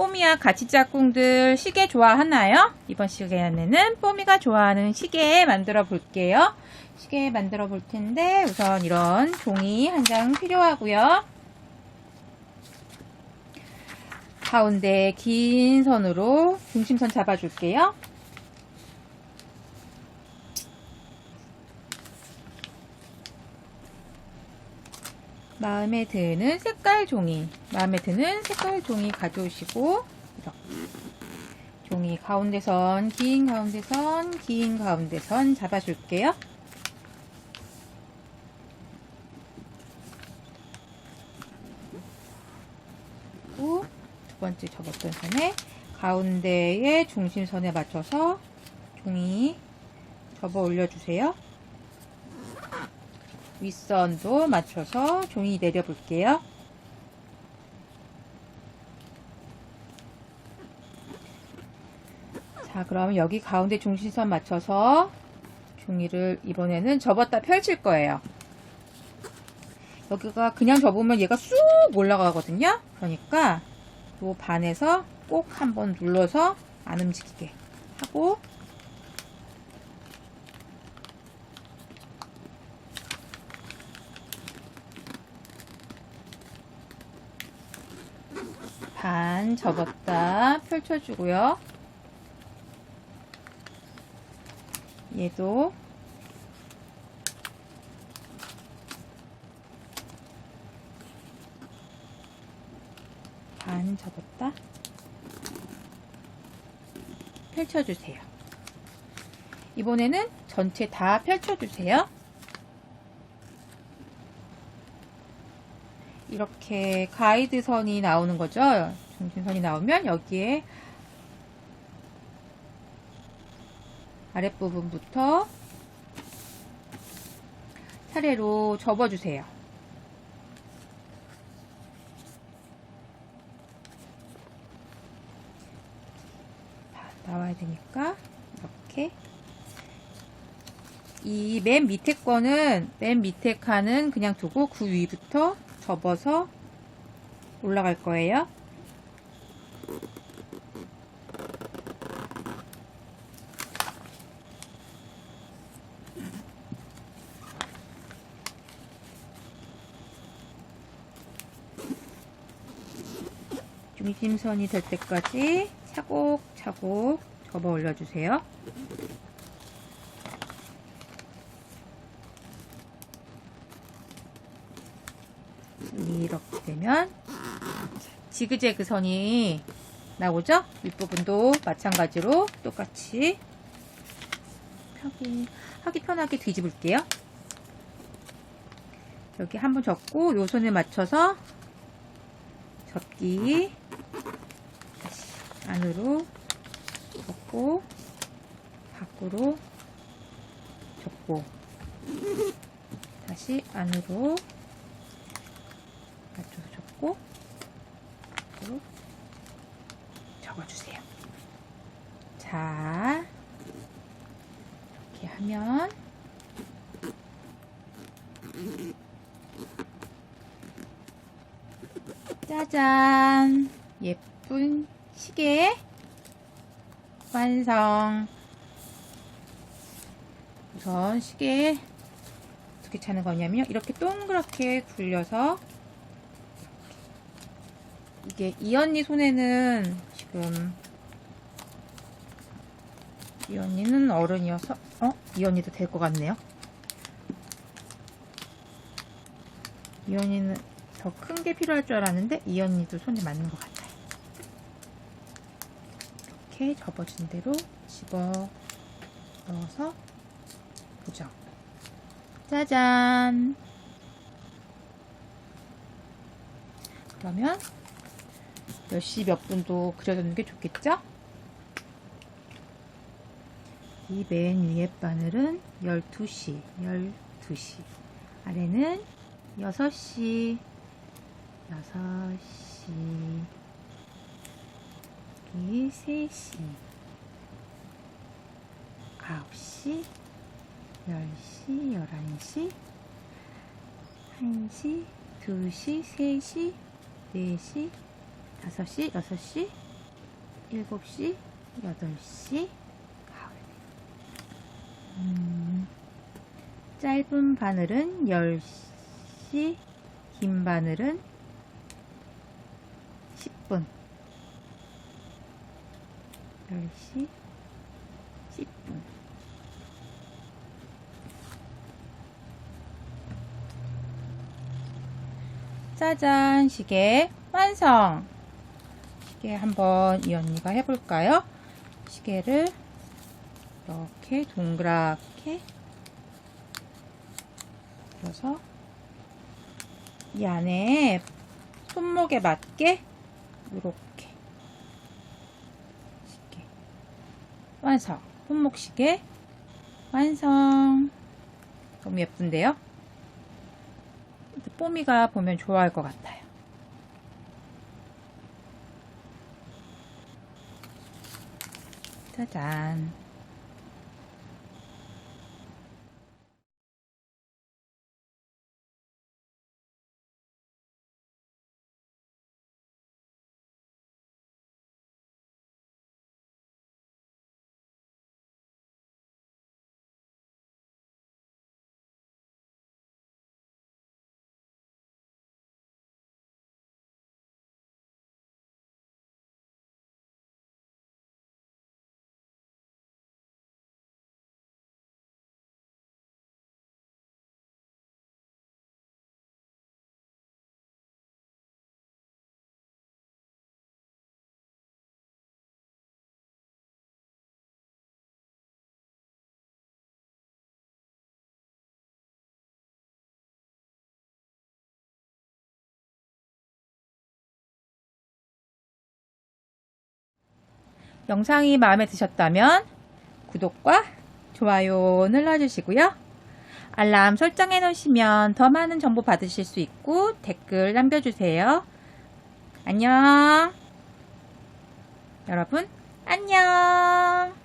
뽀미야 같이 짝꿍들 시계 좋아하나요? 이번 시간에는 뽀미가 좋아하는 시계 만들어 볼게요. 시계 만들어 볼 텐데 우선 이런 종이 한 장 필요하고요. 가운데 긴 선으로 중심선 잡아줄게요. 마음에 드는 색깔 종이, 마음에 드는 색깔 종이 가져오시고 이렇게 종이 가운데선, 긴 가운데선, 긴 가운데선 잡아줄게요. 두 번째 접었던 선에 가운데의 중심선에 맞춰서 종이 접어 올려주세요. 윗선도 맞춰서 종이 내려 볼게요. 자, 그럼 여기 가운데 중심선 맞춰서 종이를 이번에는 접었다 펼칠 거예요. 여기가 그냥 접으면 얘가 쑥 올라가거든요. 그러니까 요 반에서 꼭 한번 눌러서 안 움직이게 하고 반 접었다 펼쳐주고요. 얘도 반 접었다 펼쳐주세요. 이번에는 전체 다 펼쳐주세요. 이렇게 가이드선이 나오는 거죠. 중심선이 나오면 여기에 아랫부분부터 차례로 접어주세요. 다 나와야 되니까 이렇게 이 맨 밑에 거는 맨 밑에 칸은 그냥 두고 그 위부터 접어서 올라갈 거예요. 중심선이 될 때까지 차곡차곡 접어 올려주세요. 이렇게 되면 지그재그 선이 나오죠? 윗부분도 마찬가지로 똑같이 펴기, 하기 편하게 뒤집을게요. 여기 한 번 접고 요 손에 맞춰서 접기 다시 안으로 접고 밖으로 접고 다시 안으로 맞춰서 접고 앞으로 접어주세요. 자, 이렇게 하면 짜잔! 예쁜 시계 완성. 우선 시계 어떻게 차는 거냐면 이렇게 동그랗게 굴려서 이게 이 언니 손에는 지금 이 언니는 어른이어서 어? 이 언니도 될 것 같네요. 이 언니는 더 큰 게 필요할 줄 알았는데 이 언니도 손에 맞는 것 같아요. 이렇게 접어진 대로 집어 넣어서 보죠. 짜잔! 그러면 몇 시 몇 분도 그려주는 게 좋겠죠? 이 맨 위에 바늘은 12시, 12시. 아래는 6시, 6시. 이 3시, 9시, 10시, 11시, 1시, 2시, 3시, 4시, 5시, 6시, 7시, 8시, 가을. 음, 짧은 바늘은 10시, 긴 바늘은 10분. 10시, 10분. 짜잔, 시계 완성! 시계 한번 이 언니가 해볼까요? 시계를 이렇게 동그랗게 그래서 이 안에 손목에 맞게 이렇게 시계 완성 손목 시계 완성 너무 예쁜데요? 뽀미가 보면 좋아할 것 같아요. 짜잔. 영상이 마음에 드셨다면 구독과 좋아요 눌러주시고요. 알람 설정해 놓으시면 더 많은 정보 받으실 수 있고 댓글 남겨주세요. 안녕. 여러분, 안녕.